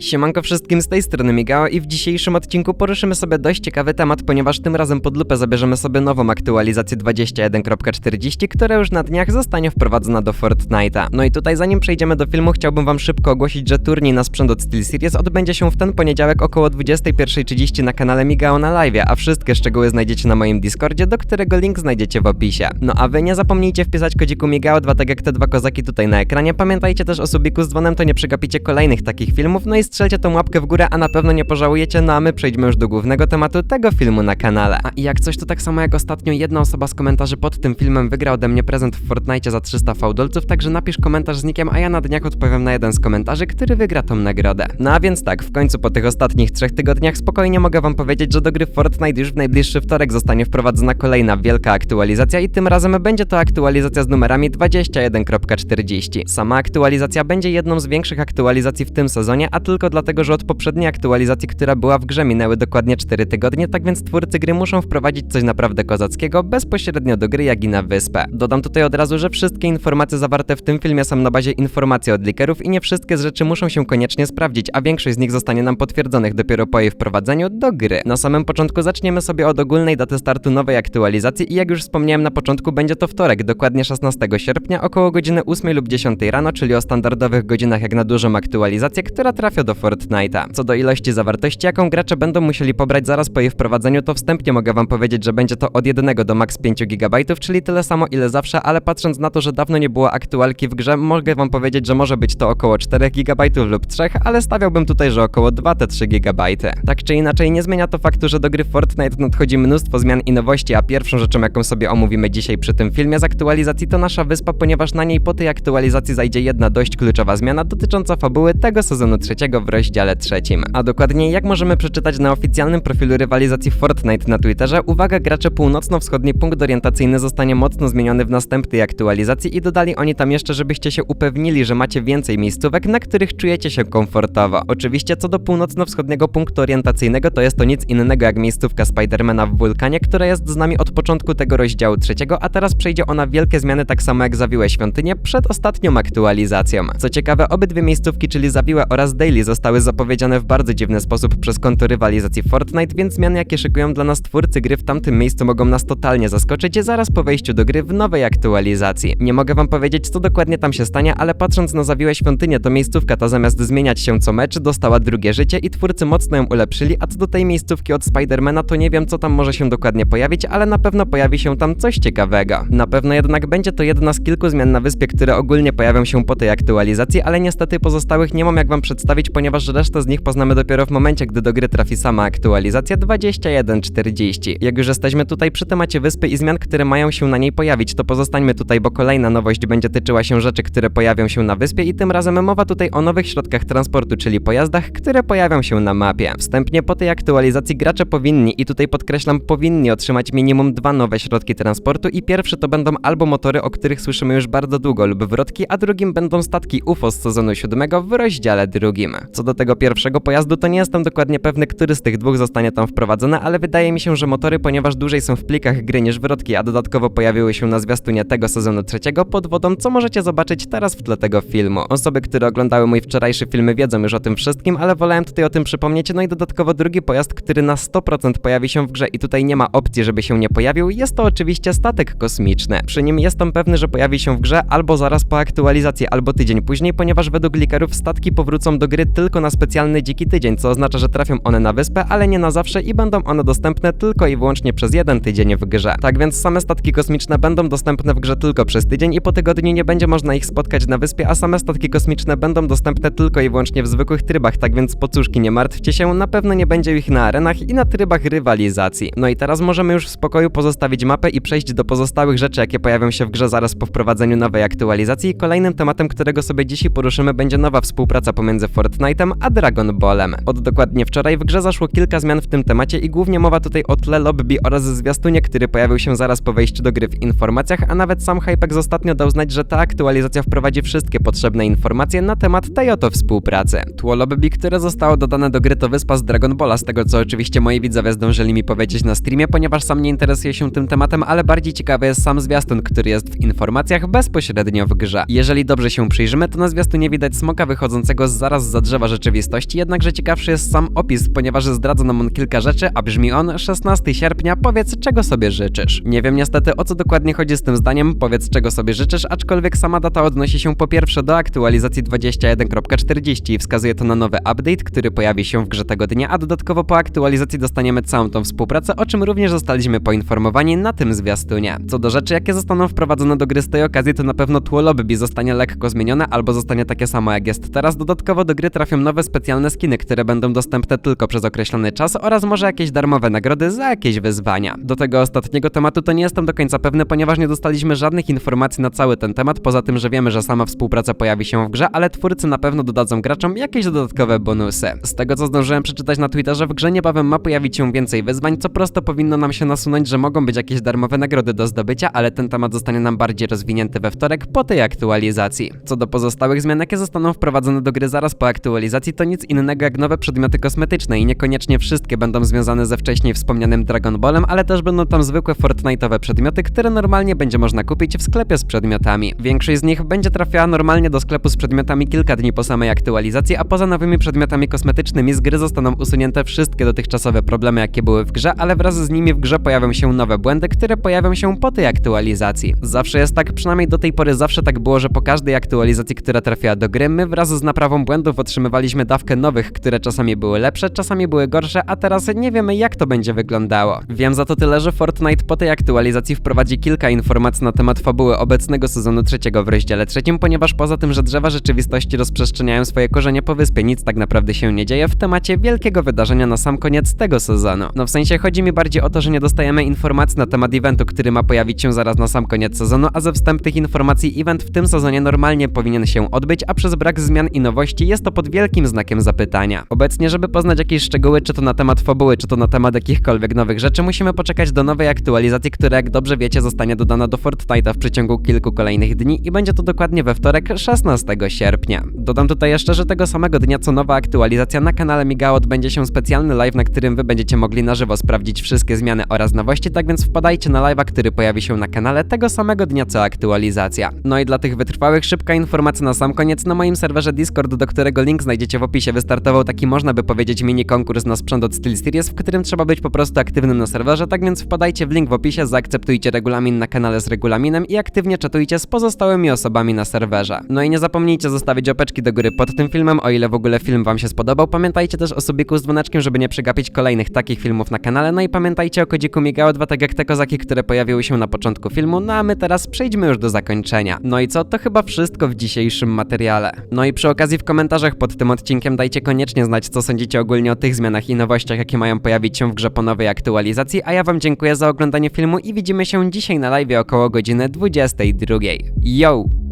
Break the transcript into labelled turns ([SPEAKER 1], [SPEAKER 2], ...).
[SPEAKER 1] Siemanko wszystkim z tej strony Migała i w dzisiejszym odcinku poruszymy sobie dość ciekawy temat, ponieważ tym razem pod lupę zabierzemy sobie nową aktualizację 21.40, która już na dniach zostanie wprowadzona do Fortnite'a. No i tutaj zanim przejdziemy do filmu chciałbym wam szybko ogłosić, że turniej na sprzęt od SteelSeries odbędzie się w ten poniedziałek około 21.30 na kanale Migao na live, a wszystkie szczegóły znajdziecie na moim Discordzie, do którego link znajdziecie w opisie. No a wy nie zapomnijcie wpisać kodziku Migao 2 tak jak te dwa kozaki tutaj na ekranie. Pamiętajcie też o subiku z dzwonem, to nie przegapicie kolejnych takich filmów, no i strzelcie tą łapkę w górę, a na pewno nie pożałujecie, no a my przejdźmy już do głównego tematu tego filmu na kanale. A i jak coś to tak samo jak ostatnio jedna osoba z komentarzy pod tym filmem wygra ode mnie prezent w Fortnite za 300 fałdolców, także napisz komentarz z nikiem, a ja na dniach odpowiem na jeden z komentarzy, który wygra tą nagrodę. No a więc tak, w końcu po tych ostatnich trzech tygodniach spokojnie mogę wam powiedzieć, że do gry Fortnite już w najbliższy wtorek zostanie wprowadzona kolejna wielka aktualizacja i tym razem będzie to aktualizacja z numerami 21.40. Sama aktualizacja będzie jedną z większych aktualizacji w tym sezonie, a tylko dlatego, że od poprzedniej aktualizacji, która była w grze, minęły dokładnie 4 tygodnie, tak więc twórcy gry muszą wprowadzić coś naprawdę kozackiego bezpośrednio do gry, jak i na wyspę. Dodam tutaj od razu, że wszystkie informacje zawarte w tym filmie są na bazie informacji od likerów i nie wszystkie z rzeczy muszą się koniecznie sprawdzić, a większość z nich zostanie nam potwierdzonych dopiero po jej wprowadzeniu do gry. Na samym początku zaczniemy sobie od ogólnej daty startu nowej aktualizacji i jak już wspomniałem na początku, będzie to wtorek, dokładnie 16 sierpnia, około godziny 8 lub 10 rano, czyli o standardowych godzinach jak na dużą aktualizację, która trafia do Fortnite'a. Co do ilości zawartości, jaką gracze będą musieli pobrać zaraz po jej wprowadzeniu, to wstępnie mogę wam powiedzieć, że będzie to od 1 do max 5 GB, czyli tyle samo ile zawsze, ale patrząc na to, że dawno nie było aktualki w grze, mogę wam powiedzieć, że może być to około 4 GB lub 3, ale stawiałbym tutaj, że około 2-3 GB. Tak czy inaczej, nie zmienia to faktu, że do gry Fortnite nadchodzi mnóstwo zmian i nowości, a pierwszą rzeczą, jaką sobie omówimy dzisiaj przy tym filmie z aktualizacji, to nasza wyspa, ponieważ na niej po tej aktualizacji zajdzie jedna dość kluczowa zmiana dotycząca fabuły tego sezonu trzeciego w rozdziale trzecim. A dokładniej, jak możemy przeczytać na oficjalnym profilu rywalizacji Fortnite na Twitterze, uwaga, gracze północno-wschodni punkt orientacyjny zostanie mocno zmieniony w następnej aktualizacji i dodali oni tam jeszcze, żebyście się upewnili, że macie więcej miejscówek, na których czujecie się komfortowo. Oczywiście co do północno-wschodniego punktu orientacyjnego, to jest to nic innego jak miejscówka Spidermana w wulkanie, która jest z nami od początku tego rozdziału trzeciego, a teraz przejdzie ona wielkie zmiany tak samo jak Zawiłe Świątynie przed ostatnią aktualizacją. Co ciekawe, obydwie miejscówki, czyli Zawiłe oraz Daily zostały zapowiedziane w bardzo dziwny sposób przez konto rywalizacji Fortnite, więc zmiany jakie szykują dla nas twórcy gry w tamtym miejscu mogą nas totalnie zaskoczyć zaraz po wejściu do gry w nowej aktualizacji. Nie mogę wam powiedzieć co dokładnie tam się stanie, ale patrząc na Zawiłe Świątynie, to miejscówka ta zamiast zmieniać się co mecz, dostała drugie życie i twórcy mocno ją ulepszyli, a co do tej miejscówki od Spidermana, to nie wiem co tam może się dokładnie pojawić, ale na pewno pojawi się tam coś ciekawego. Na pewno jednak będzie to jedna z kilku zmian na wyspie, które ogólnie pojawią się po tej aktualizacji, ale niestety pozostałych nie mam jak wam przedstawić, ponieważ resztę z nich poznamy dopiero w momencie, gdy do gry trafi sama aktualizacja 21.40. Jak już jesteśmy tutaj przy temacie wyspy i zmian, które mają się na niej pojawić, to pozostańmy tutaj, bo kolejna nowość będzie tyczyła się rzeczy, które pojawią się na wyspie i tym razem mowa tutaj o nowych środkach transportu, czyli pojazdach, które pojawią się na mapie. Wstępnie po tej aktualizacji gracze powinni, i tutaj podkreślam, powinni otrzymać minimum dwa nowe środki transportu i pierwszy to będą albo motory, o których słyszymy już bardzo długo, lub wrotki, a drugim będą statki UFO z sezonu 7 w rozdziale drugim. Co do tego pierwszego pojazdu, to nie jestem dokładnie pewny, który z tych dwóch zostanie tam wprowadzony, ale wydaje mi się, że motory, ponieważ dłużej są w plikach gry niż wrotki, a dodatkowo pojawiły się na zwiastunie tego sezonu trzeciego pod wodą, co możecie zobaczyć teraz w tle tego filmu. Osoby, które oglądały mój wczorajszy film wiedzą już o tym wszystkim, ale wolałem tutaj o tym przypomnieć, no i dodatkowo drugi pojazd, który na 100% pojawi się w grze i tutaj nie ma opcji, żeby się nie pojawił, jest to oczywiście statek kosmiczny. Przy nim jestem pewny, że pojawi się w grze albo zaraz po aktualizacji, albo tydzień później, ponieważ według likerów statki powrócą do gry tylko na specjalny dziki tydzień, co oznacza, że trafią one na wyspę, ale nie na zawsze i będą one dostępne tylko i wyłącznie przez jeden tydzień w grze. Tak więc same statki kosmiczne będą dostępne w grze tylko przez tydzień i po tygodniu nie będzie można ich spotkać na wyspie, a same statki kosmiczne będą dostępne tylko i wyłącznie w zwykłych trybach, tak więc pocuszki nie martwcie się, na pewno nie będzie ich na arenach i na trybach rywalizacji. No i teraz możemy już w spokoju pozostawić mapę i przejść do pozostałych rzeczy, jakie pojawią się w grze zaraz po wprowadzeniu nowej aktualizacji. Kolejnym tematem, którego sobie dzisiaj poruszymy, będzie nowa współpraca pomiędzy Fortnite'em a Dragon Ballem. Od dokładnie wczoraj w grze zaszło kilka zmian w tym temacie i głównie mowa tutaj o tle lobby oraz zwiastunie, który pojawił się zaraz po wejściu do gry w informacjach, a nawet sam Hypex ostatnio dał znać, że ta aktualizacja wprowadzi wszystkie potrzebne informacje na temat tej oto współpracy. Tło lobby, które zostało dodane do gry to wyspa z Dragon Balla, z tego co oczywiście moi widzowie zdążyli mi powiedzieć na streamie, ponieważ sam nie interesuję się tym tematem, ale bardziej ciekawy jest sam zwiastun, który jest w informacjach bezpośrednio w grze. Jeżeli dobrze się przyjrzymy, to na zwiastunie widać smoka wychodzącego zaraz za drzewa rzeczywistości, jednakże ciekawszy jest sam opis, ponieważ zdradza nam on kilka rzeczy, a brzmi on 16 sierpnia, powiedz czego sobie życzysz. Nie wiem niestety o co dokładnie chodzi z tym zdaniem, powiedz czego sobie życzysz, aczkolwiek sama data odnosi się po pierwsze do aktualizacji 21.40 i wskazuje to na nowy update, który pojawi się w grze tego dnia, a dodatkowo po aktualizacji dostaniemy całą tą współpracę, o czym również zostaliśmy poinformowani na tym zwiastunie. Co do rzeczy, jakie zostaną wprowadzone do gry z tej okazji, to na pewno tło lobby zostanie lekko zmienione albo zostanie takie samo jak jest teraz. Dodatkowo do gry trafią nowe specjalne skiny, które będą dostępne tylko przez określony czas oraz może jakieś darmowe nagrody za jakieś wyzwania. Do tego ostatniego tematu to nie jestem do końca pewny, ponieważ nie dostaliśmy żadnych informacji na cały ten temat, poza tym, że wiemy, że sama współpraca pojawi się w grze, ale twórcy na pewno dodadzą graczom jakieś dodatkowe bonusy. Z tego co zdążyłem przeczytać na Twitterze, w grze niebawem ma pojawić się więcej wyzwań, co prosto powinno nam się nasunąć, że mogą być jakieś darmowe nagrody do zdobycia, ale ten temat zostanie nam bardziej rozwinięty we wtorek po tej aktualizacji. Co do pozostałych zmian, jakie zostaną wprowadzone do gry zaraz po aktualizacji, to nic innego jak nowe przedmioty kosmetyczne i niekoniecznie wszystkie będą związane ze wcześniej wspomnianym Dragon Ballem, ale też będą tam zwykłe Fortnite'owe przedmioty, które normalnie będzie można kupić w sklepie z przedmiotami. Większość z nich będzie trafiała normalnie do sklepu z przedmiotami kilka dni po samej aktualizacji, a poza nowymi przedmiotami kosmetycznymi z gry zostaną usunięte wszystkie dotychczasowe problemy, jakie były w grze, ale wraz z nimi w grze pojawią się nowe błędy, które pojawią się po tej aktualizacji. Zawsze jest tak, przynajmniej do tej pory zawsze tak było, że po każdej aktualizacji, która trafiła do gry, my wraz z naprawą błędów otrzymywaliśmy dawkę nowych, które czasami były lepsze, czasami były gorsze, a teraz nie wiemy jak to będzie wyglądało. Wiem za to tyle, że Fortnite po tej aktualizacji wprowadzi kilka informacji na temat fabuły obecnego sezonu trzeciego w rozdziale trzecim, ponieważ poza tym, że drzewa rzeczywistości rozprzestrzeniają swoje korzenie po wyspie, nic tak naprawdę się nie dzieje w temacie wielkiego wydarzenia na sam koniec tego sezonu. No w sensie chodzi mi bardziej o to, że nie dostajemy informacji na temat eventu, który ma pojawić się zaraz na sam koniec sezonu, a ze wstępnych informacji event w tym sezonie normalnie powinien się odbyć, a przez brak zmian i nowości jest to pod wielkim znakiem zapytania. Obecnie, żeby poznać jakieś szczegóły, czy to na temat fabuły, czy to na temat jakichkolwiek nowych rzeczy, musimy poczekać do nowej aktualizacji, która jak dobrze wiecie zostanie dodana do Fortnite'a w przeciągu kilku kolejnych dni i będzie to dokładnie we wtorek 16 sierpnia. Dodam tutaj jeszcze, że tego samego dnia co nowa aktualizacja na kanale Miga odbędzie się specjalny live, na którym wy będziecie mogli na żywo sprawdzić wszystkie zmiany oraz nowości, tak więc wpadajcie na live'a, który pojawi się na kanale tego samego dnia co aktualizacja. No i dla tych wytrwałych szybka informacja na sam koniec na moim serwerze Discord, do którego link znajdziecie w opisie, wystartował taki można by powiedzieć mini konkurs na sprzęt od SteelSeries, w którym trzeba być po prostu aktywnym na serwerze, tak więc wpadajcie w link w opisie, zaakceptujcie regulamin na kanale z regulaminem i aktywnie czatujcie z pozostałymi osobami na serwerze. No i nie zapomnijcie zostawić opeczki do góry pod tym filmem, o ile w ogóle film wam się spodobał. Pamiętajcie też o subiku z dzwoneczkiem, żeby nie przegapić kolejnych takich filmów na kanale, no i pamiętajcie o kodziku Migao2, tak jak te kozaki, które pojawiły się na początku filmu, no a my teraz przejdźmy już do zakończenia. No i co, to chyba wszystko w dzisiejszym materiale. No i przy okazji w komentarzach pod tym odcinkiem dajcie koniecznie znać, co sądzicie ogólnie o tych zmianach i nowościach, jakie mają pojawić się w grze po nowej aktualizacji, a ja wam dziękuję za oglądanie filmu i widzimy się dzisiaj na live około godziny 22. Yo!